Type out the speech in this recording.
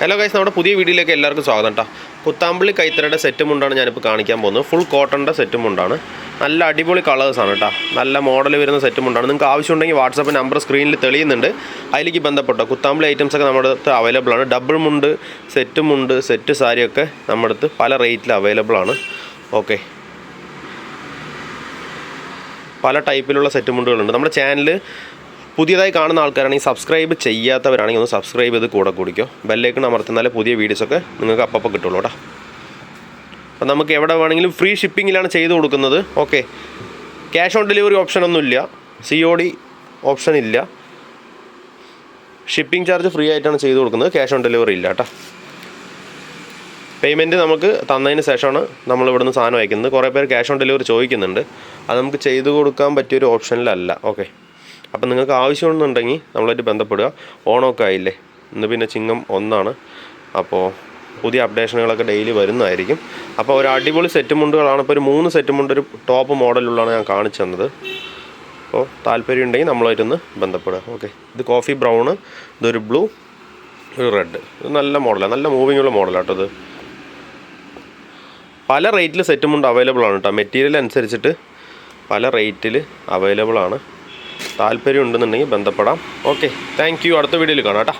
Hello guys നമ്മുടെ പുതിയ വീഡിയോയിലേക്ക് എല്ലാവർക്കും സ്വാഗതം കേട്ടോ കുത്താമ്പള്ളി കൈത്തറയുടെ സെറ്റ് മുണ്ടാണ് ഞാനിപ്പോൾ കാണിക്കാൻ പോകുന്നത്. ഫുൾ കോട്ടണിന്റെ സെറ്റ് മുണ്ടാണ്. നല്ല അടിപൊളി കളേഴ്സാണ് കേട്ടോ നല്ല മോഡൽ വരുന്ന സെറ്റ് മുണ്ടാണ്. നിങ്ങൾക്ക് ആവശ്യമുണ്ടെങ്കിൽ വാട്സപ്പ് നമ്പർ സ്ക്രീനിൽ തെളിയുന്നുണ്ട്. അതിലേക്ക് ബന്ധപ്പെട്ടോ കുത്താമ്പള്ളി ഐറ്റംസ് ഒക്കെ നമ്മുടെ അടുത്ത് അവൈലബിൾ ആണ്. ഡബിൾ മുണ്ട് സെറ്റ് മുണ്ട് സെറ്റ് സാരിയൊക്കെ നമ്മുടെ അടുത്ത് പല റേറ്റിൽ അവൈലബിൾ ആണ്. ഓക്കെ പല ടൈപ്പിലുള്ള സെറ്റ് മുണ്ടുകളുണ്ട്. നമ്മുടെ ചാനൽ പുതിയതായി കാണുന്ന ആൾക്കാരാണെങ്കിൽ സബ്സ്ക്രൈബ് ചെയ്യാത്തവരാണെങ്കിൽ ഒന്ന് സബ്സ്ക്രൈബ് ചെയ്ത് കൂടെ കുടിക്കോ. ബെല്ലേക്കൺ അമർത്തുന്നാലേ പുതിയ വീഡിയോസൊക്കെ നിങ്ങൾക്ക് അപ്പം കിട്ടുള്ളൂ കേട്ടോ. അപ്പം നമുക്ക് എവിടെ വേണമെങ്കിലും ഫ്രീ ഷിപ്പിങ്ങിലാണ് ചെയ്ത് കൊടുക്കുന്നത്. Okay. Cash on delivery option ഒന്നുമില്ല സി ഒ ഡി ഓപ്ഷൻ ഇല്ല. ഷിപ്പിംഗ് ചാർജ് ഫ്രീ ആയിട്ടാണ് ചെയ്ത് കൊടുക്കുന്നത്. ക്യാഷ് ഓൺ ഡെലിവറി ഇല്ല കേട്ടോ. പേയ്മെന്റ് നമുക്ക് തന്നതിന് ശേഷമാണ് നമ്മൾ ഇവിടുന്ന് സാധനം അയക്കുന്നത്. കുറേ പേര് ക്യാഷ് ഓൺ ഡെലിവറി ചോദിക്കുന്നുണ്ട്. അത് നമുക്ക് ചെയ്തു കൊടുക്കാൻ പറ്റിയൊരു ഓപ്ഷനിലല്ല. ഓക്കെ. അപ്പം നിങ്ങൾക്ക് ആവശ്യമുണ്ടെന്നുണ്ടെങ്കിൽ നമ്മളായിട്ട് ബന്ധപ്പെടുക. ഓണമൊക്കെ ആയില്ലേ? ഇന്ന് പിന്നെ ചിങ്ങം ഒന്നാണ്. അപ്പോൾ പുതിയ അപ്ഡേഷനുകളൊക്കെ ഡെയിലി വരുന്നതായിരിക്കും. അപ്പോൾ ഒരു അടിപൊളി സെറ്റ് മുണ്ടുകളാണ്. ഇപ്പോൾ ഒരു മൂന്ന് സെറ്റ് മുണ്ട് ഒരു ടോപ്പ് മോഡലുള്ളതാണ് ഞാൻ കാണിച്ചു തന്നത്. അപ്പോൾ താല്പര്യം ഉണ്ടെങ്കിൽ നമ്മളായിട്ടൊന്ന് ബന്ധപ്പെടുക. ഓക്കെ. ഇത് കോഫി ബ്രൗണ് ഇതൊരു ബ്ലൂ ഒരു റെഡ് ഇത് നല്ല മോഡലാണ് നല്ല മൂവിങ് ഉള്ള മോഡലാണ് കേട്ടോ ഇത്. പല റേറ്റിൽ സെറ്റ് മുണ്ട് അവൈലബിൾ ആണ് കേട്ടോ മെറ്റീരിയൽ അനുസരിച്ചിട്ട് പല റേറ്റിൽ അവൈലബിൾ ആണ്. താല്പര്യം ഉണ്ടെന്നുണ്ടെങ്കിൽ ബന്ധപ്പെടാം. ഓക്കെ താങ്ക് യു അടുത്ത വീഡിയോയിൽ കാണാം കേട്ടോ.